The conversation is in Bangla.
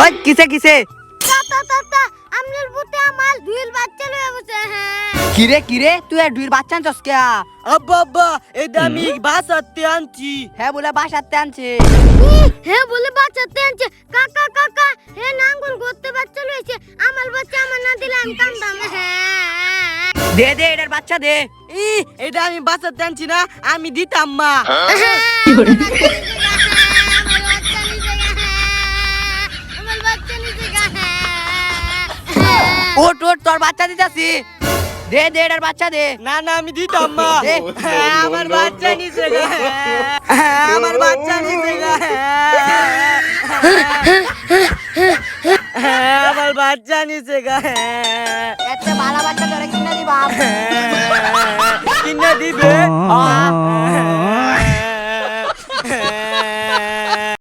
ওই কিসে কিসে? আমনের বুতে আমার দুইল বাচ্চা লয়ে বসে হ্যাঁ। কিরে কিরে? তুই আর দুইর বাচ্চা আনছস কে? আব্বা আব্বা এটা আমি বাসাতে আনছি। হ্যাঁ বলে বাসাতে আনছে। হে বলে বাচ্চাতে আনছে। কাকা কাকা হে নাঙ্গল করতে বাচ্চা লয়েছে। আমার বাচ্চা আমার না দিলে আমি কান্দাম হ্যাঁ। দে দে এটার বাচ্চা দে ই এটা আমি বাসাতে আনছি না আমি দিতাম মা আমার বাচ্চা নিচে গা ওট ওট তোর বাচ্চা দিতাছি দে দে এটার বাচ্চা দে না না আমি দিতাম মা হ্যাঁ, আমার বাচ্চা নিচে গা হ্যাঁ, আমার বাচ্চা নিচে গা হ্যাঁ, আমার বাচ্চা নিচে গা দিবে।